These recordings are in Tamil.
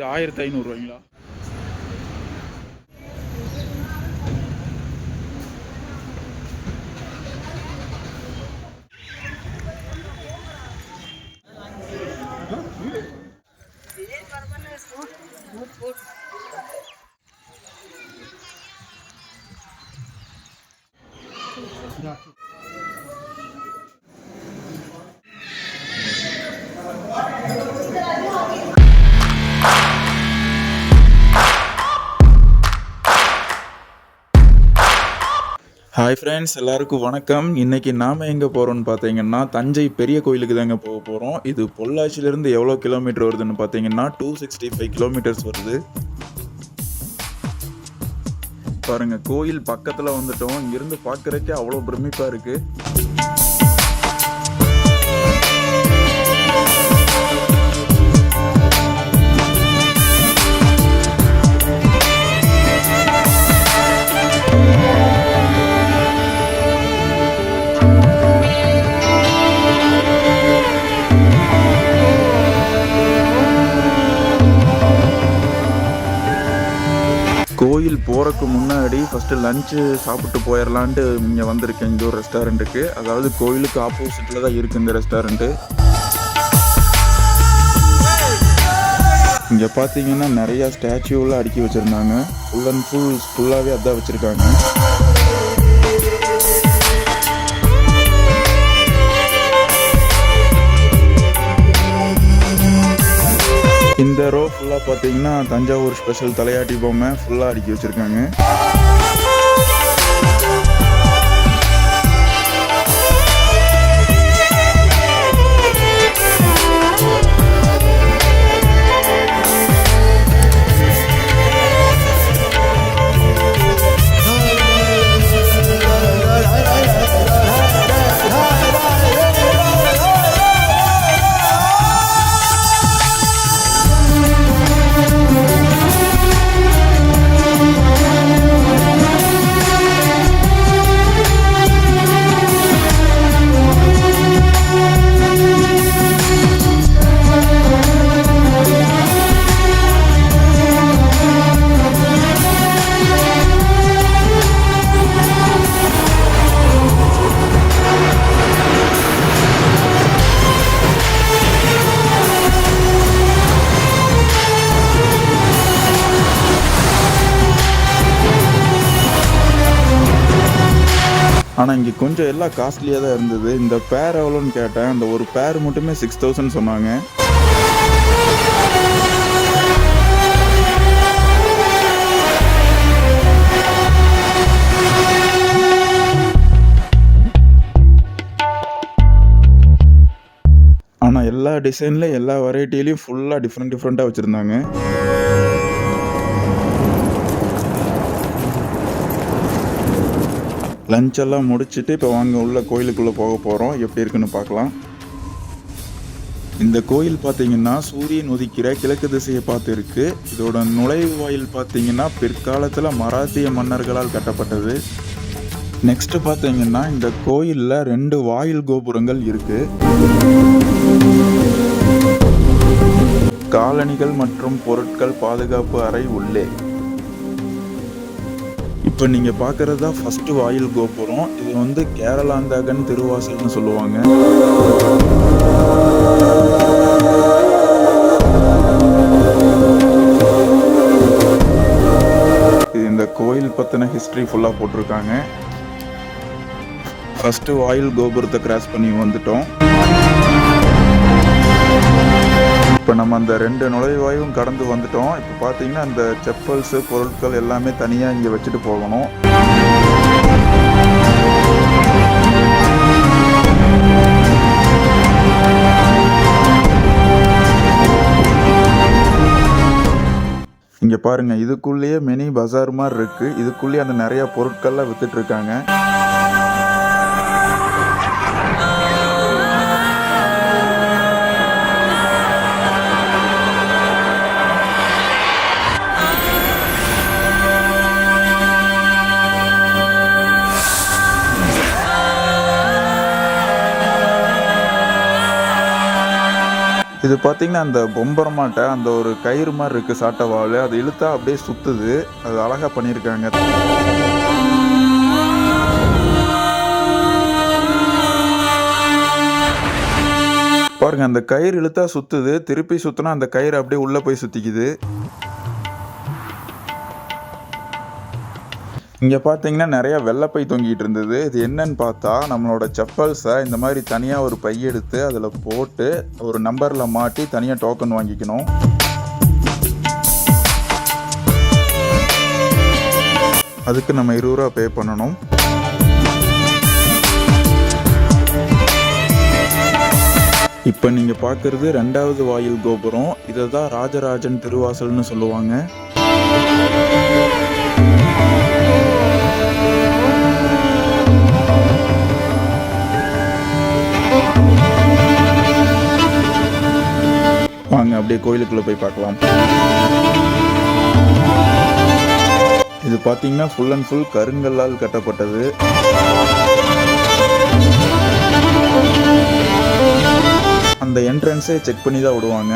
இது ஆயிரத்தி ஐநூறுரூவாய்ங்களா ஹாய் ஃப்ரெண்ட்ஸ் எல்லாருக்கும் வணக்கம். இன்னைக்கு நாம் எங்கே போகிறோம்னு பார்த்தீங்கன்னா தஞ்சை பெரிய கோயிலுக்கு தாங்க போக போகிறோம் இது பொள்ளாச்சியிலேருந்து எவ்வளோ கிலோமீட்டர் வருதுன்னு பார்த்தீங்கன்னா டூ சிக்ஸ்டி ஃபைவ் கிலோமீட்டர்ஸ் வருது. பாருங்கள் கோயில் பக்கத்தில் வந்துட்டோம். இருந்து பார்க்குறக்கே அவ்வளோ பிரமிப்பாக இருக்குது போகிறதுக்கு முன்னாடி ஃபஸ்ட்டு லஞ்சு சாப்பிட்டு போயிடலான்ட்டு இங்கே வந்திருக்கேன். இங்கே ஒரு ரெஸ்டாரண்ட்டுக்கு அதாவது கோயிலுக்கு ஆப்போசிட்டில் தான் இருக்குது இந்த ரெஸ்டாரண்ட்டு இங்கே பார்த்தீங்கன்னா நிறையா ஸ்டாச்சுவெலாம் அடுக்கி வச்சுருந்தாங்க. ஃபுல் அண்ட் ஃபுல் ஃபுல்லாகவே அதான் வச்சுருக்காங்க. இந்த ரோ ஃபுல்லாக பார்த்தீங்கன்னா தஞ்சாவூர் ஸ்பெஷல் தலையாட்டி பொம்மை ஃபுல்லாக அடுக்கி வச்சுருக்காங்க. ஆனால் இங்கே கொஞ்சம் எல்லாம் காஸ்ட்லியாக தான் இருந்தது. இந்த பேர் எவ்வளோன்னு கேட்டேன். அந்த ஒரு பேர் மட்டுமே சிக்ஸ் தௌசண்ட் சொன்னாங்க. ஆனால் எல்லா டிசைன்லையும் எல்லா வெரைட்டிலையும் ஃபுல்லாக டிஃப்ரெண்ட் டிஃப்ரெண்ட்டாக வச்சுருந்தாங்க. லஞ்செல்லாம் முடிச்சுட்டு இப்போ வாங்க உள்ள கோயிலுக்குள்ளே போக போகிறோம் எப்படி இருக்குன்னு பார்க்கலாம். இந்த கோயில் பார்த்தீங்கன்னா சூரியன் உதிக்கிற கிழக்கு திசையை பார்த்து இருக்கு. இதோட நுழைவு வாயில் பார்த்தீங்கன்னா பிற்காலத்தில் மராத்திய மன்னர்களால் கட்டப்பட்டது. நெக்ஸ்ட் பார்த்தீங்கன்னா இந்த கோயிலில் ரெண்டு வாயில் கோபுரங்கள் இருக்கு. காலணிகள் மற்றும் பொருட்கள் பாதுகாப்பு அறை உள்ளே. இப்போ நீங்கள் பார்க்குறது தான் ஃபஸ்ட்டு வாயில் கோபுரம். இது வந்து கேரளாந்தாகன் திருவாசல்னு சொல்லுவாங்க. இது இந்த கோயில் பற்றின ஹிஸ்ட்ரி ஃபுல்லாக போட்டிருக்காங்க. ஃபஸ்ட்டு வாயில் கோபுரத்தை கிராஸ் பண்ணி வந்துட்டோம். இப்போ நம்ம அந்த ரெண்டு நுழைவாயும் கடந்து வந்துட்டோம். இப்போ பார்த்தீங்கன்னா அந்த செப்பல்ஸு பொருட்கள் எல்லாமே தனியாக இங்கே வச்சுட்டு போகணும். இங்கே பாருங்க இதுக்குள்ளேயே மினி பஜார் மாதிரி இருக்குது இதுக்குள்ளேயே அந்த நிறைய பொருட்கள்லாம் விற்றுட்ருக்காங்க இது இது பார்த்தீங்கன்னா அந்த பொம்பரமாட்டை அந்த ஒரு கயிறு மாதிரி இருக்குது சாட்டவாவில் அது இழுத்தா அப்படியே சுற்றுது அது அழகாக பண்ணியிருக்காங்க. பாருங்க அந்த கயிறு இழுத்தா சுற்றுது திருப்பி சுற்றினா அந்த கயிறு அப்படியே உள்ளே போய் சுற்றிக்குது இங்கே பார்த்தீங்கன்னா நிறைய வெள்ளைப்பை தொங்கிட்டு இருந்தது. இது என்னன்னு பார்த்தா நம்மளோட செப்பல்ஸை இந்த மாதிரி தனியாக ஒரு பை எடுத்து அதில் போட்டு ஒரு நம்பரில் மாட்டி தனியாக டோக்கன் வாங்கிக்கணும். அதுக்கு நம்ம இருபது ரூபா பே பண்ணணும். இப்போ நீங்கள் பார்க்குறது ரெண்டாவது வாயில் கோபுரம். இதை தான் ராஜராஜன் திருவாசல்னு சொல்லுவாங்க. வாங்க அப்படியே கோயிலுக்குள்ளே போய் பார்க்கலாம். இது பார்த்தீங்கன்னா ஃபுல் அண்ட் ஃபுல் கருங்கல்லால் கட்டப்பட்டது. அந்த என்ட்ரன்ஸே செக் பண்ணி தான் விடுவாங்க.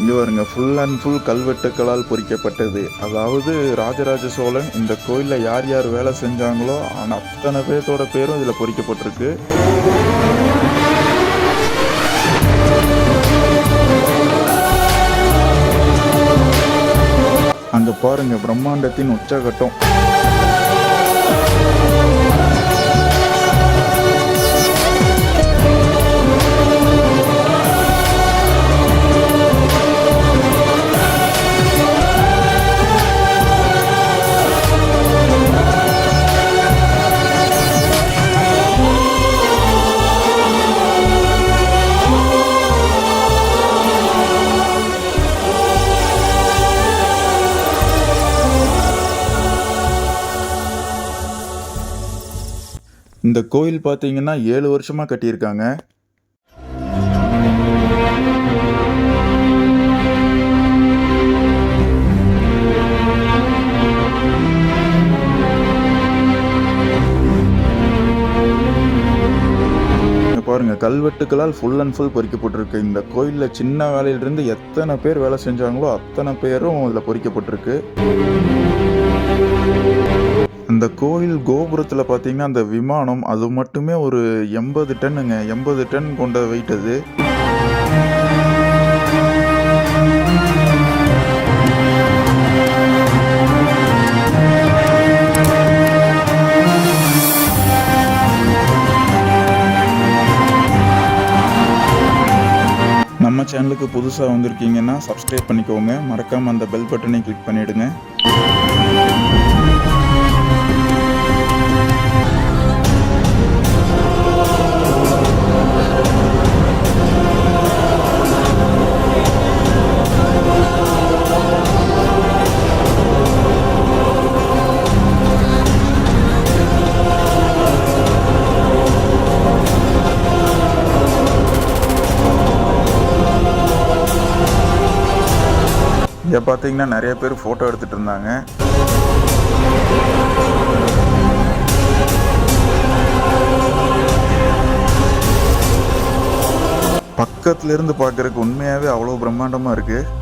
இங்கே பாருங்க ஃபுல் அண்ட் ஃபுல் கல்வெட்டுக்களால் பொறிக்கப்பட்டது. அதாவது ராஜராஜ சோழன் இந்த கோயிலில் யார் யார் வேலை செஞ்சாங்களோ ஆனால் அத்தனை பேர்த்தோட பேரும் இதில் பொறிக்கப்பட்டிருக்கு. அங்க பாருங்க பிரம்மாண்டத்தின் உச்சகட்டம். இந்த கோயில் பார்த்தீங்கன்னா ஏழு வருஷமா கட்டியிருக்காங்க. பாருங்க கல்வெட்டுக்களால் ஃபுல் அண்ட் ஃபுல் பொறிக்கப்பட்டிருக்கு. இந்த கோயிலில் சின்ன வேலையிலிருந்து எத்தனை பேர் வேலை செஞ்சாங்களோ அத்தனை பேரும் இதில் பொறிக்கப்பட்டிருக்கு. அந்த கோயில் கோபுரத்தில் பார்த்தீங்கன்னா அந்த விமானம் அது மட்டுமே ஒரு எண்பது டன்னுங்க. எண்பது டன் கொண்ட வெயிட் அது. நம்ம சேனலுக்கு புதுசாக வந்திருக்கீங்கன்னா சப்ஸ்கிரைப் பண்ணிக்கோங்க. மறக்காமல் அந்த பெல் பட்டனை கிளிக் பண்ணிவிடுங்க பார்த்தீங்கன்னா நிறைய பேர் ஃபோட்டோ எடுத்துகிட்டு இருந்தாங்க. பக்கத்துல இருந்து உண்மையாகவே அவ்வளோ பிரம்மாண்டமாக இருக்குது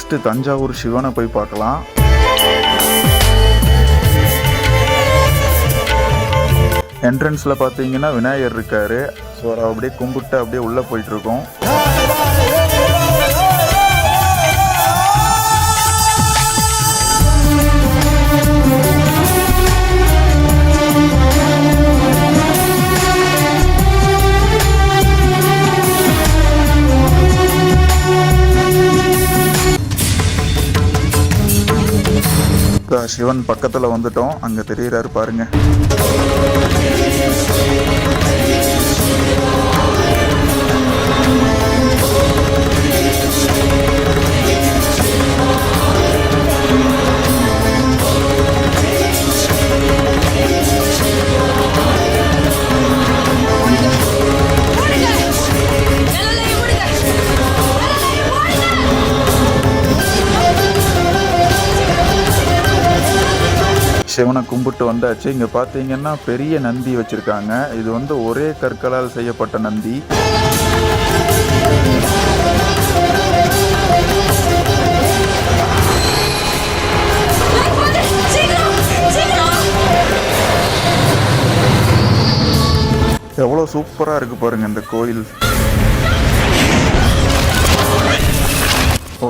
நெக்ஸ்ட்டு தஞ்சாவூர் சிவனை போய் பார்க்கலாம். என்ட்ரன்ஸில் பார்த்தீங்கன்னா விநாயகர் இருக்காரு. ஸோ அப்படியே கும்பிட்டு அப்படியே உள்ளே போயிட்டுருக்கோம் சிவன் பக்கத்தில் வந்துட்டோம். அங்கே தெரியுறாரு பாருங்க. கும்பிட்டு வந்தாச்சு. இங்கே பார்த்தீங்கன்னா பெரிய நந்தி வச்சுருக்காங்க. இது வந்து ஒரே கற்களால் செய்யப்பட்ட நந்தி. எவ்வளோ சூப்பராக இருக்குது பாருங்க இந்த கோயில்.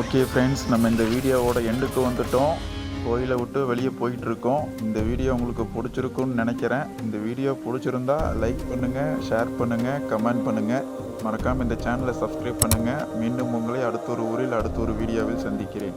ஓகே ஃப்ரெண்ட்ஸ் நம்ம இந்த வீடியோவோட எண்டுக்கு வந்துட்டோம். கோயிலை விட்டு வெளியே போயிட்டு இருக்கோம் இந்த வீடியோ உங்களுக்கு பிடிச்சிருக்குன்னு நினைக்கிறேன். இந்த வீடியோ பிடிச்சிருந்தா லைக் பண்ணுங்கள் ஷேர் பண்ணுங்கள் கமெண்ட் பண்ணுங்கள் மறக்காமல் இந்த சேனலை சப்ஸ்கிரைப் பண்ணுங்கள் மீண்டும் உங்களை அடுத்த ஒரு ஊரில் அடுத்த ஒரு வீடியோவில் சந்திக்கிறேன்.